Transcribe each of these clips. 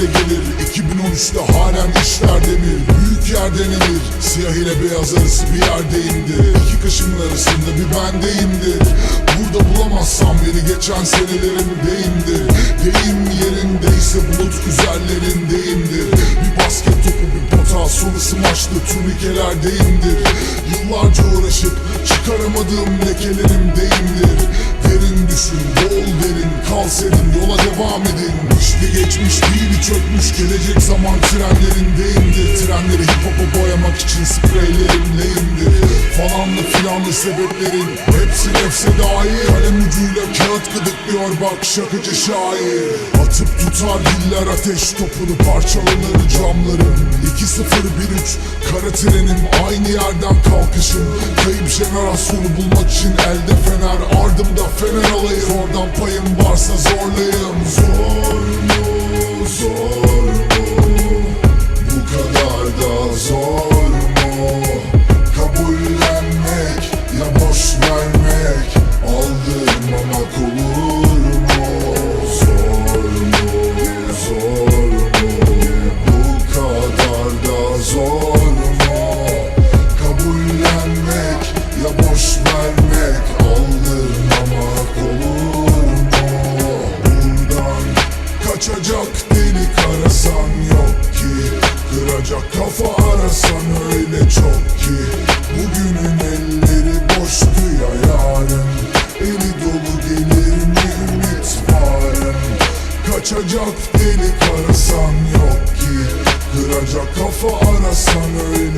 bekle gelir. 2013'te halen işler demir Büyük yerden emir Siyah ile beyaz arası bir yerdeyimdir İki kaşımın arasında bir bendeyimdir Burada bulamazsam beni geçen senelerimdeyimdir Deyim yerindeyse bulut üzerlerindeyimdir Bir basket topu bir pota sonu smaçlı turnikelerdeyimdir Yıllarca uğraşıp çıkaramadığım lekelerimdeyimdir Derin düşün, bol derin, kal senin, yola devam edin geçmiş değil, çökmüş, gelecek zaman trenlerindeyimdir Trenleri hip hop'a boyamak için spreylerimleyimdir Falanlı filanlı sebeplerin hepsi nefse dair. Kalem ucuyla kağıt gıdıklıyor bak şakacı şair. Atıp tutar diller ateş topunu parçalanır camlarım. 2-0-1-3 kara trenim aynı yerden kalkışım. Kayıp jenerasyonu bulmak için elde fener ardımda fener alayım. Oradan payım varsa zorlayım Zor mu zor boş vermek Aldırmamak olur mu Buradan kaçacak delik arasan yok ki. Kıracak kafa arasan öyle çok ki. Bugünün elleri boştu ya yarın. Eli dolu gelir mi ümit varın? Kaçacak delik arasan yok ki. Kıracak kafa arasan öyle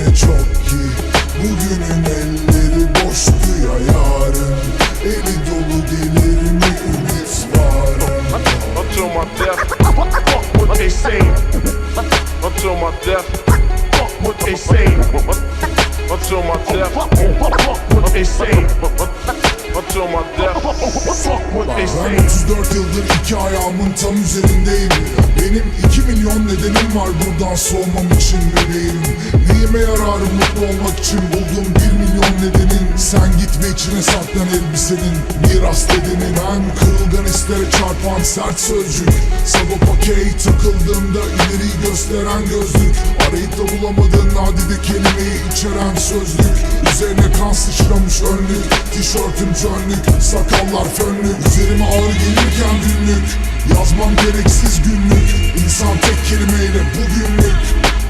Ben 34 yıldır iki ayağımın tam üzerindeyim Benim 2 milyon nedenim var buradan soğumam için bebeğim Neyime yarar mutlu olmak için buldum 1 milyon nedenin Sen gitme içine saklan elbisenin miras dedenin Ben kırılgan hislere çarpan sert sözcük Sagopa Key takıldığımda ileriyi gösteren gözlük Da bulamadığın nadide kelimeyi içeren sözlük. Üzerine kan sıçramış önlük. Tişörtüm çönlük Sakallar fönlük. Üzerime ağır gelirken günlük. Yazmam gereksiz günlük. İnsan tek kelimeyle bugünlük.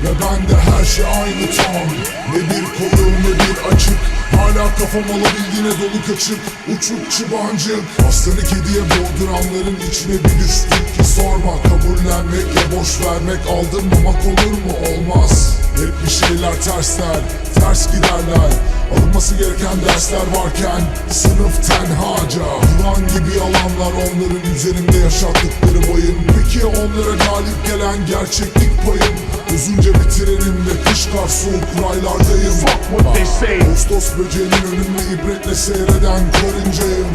Ve bende her şey aynı tam. Ne bir koyu ne bir açık. Hala kafam alabildiğine dolu kaçık Uçuk çıbancık. Aslanı kediye boğduranların içine bir düştük Kabullenmek ya boş vermek aldırmamak olur mu? Olmaz. Hep bir şeyler tersler Ters giderler. Alınması gereken dersler varken Sınıf tenhaca. Yılan gibi yalanlar onların üzerinde yaşattıkları bayım Peki onlara galip gelen gerçeklik payım Uzunca bir trenimde kış kar soğuk raylardayım Fuck what they say. Ağustos böceğinin önünde ibretle seyreden karıncayım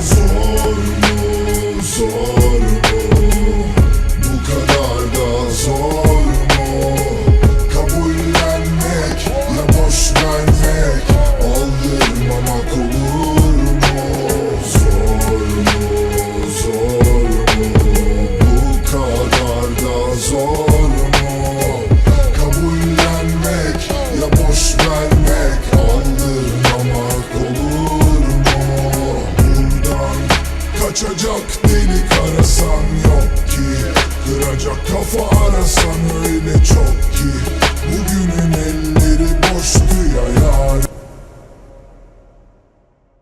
arasan yok ki. Kıracak kafa arasan öyle çok ki. Bugünün elleri boştu ya yar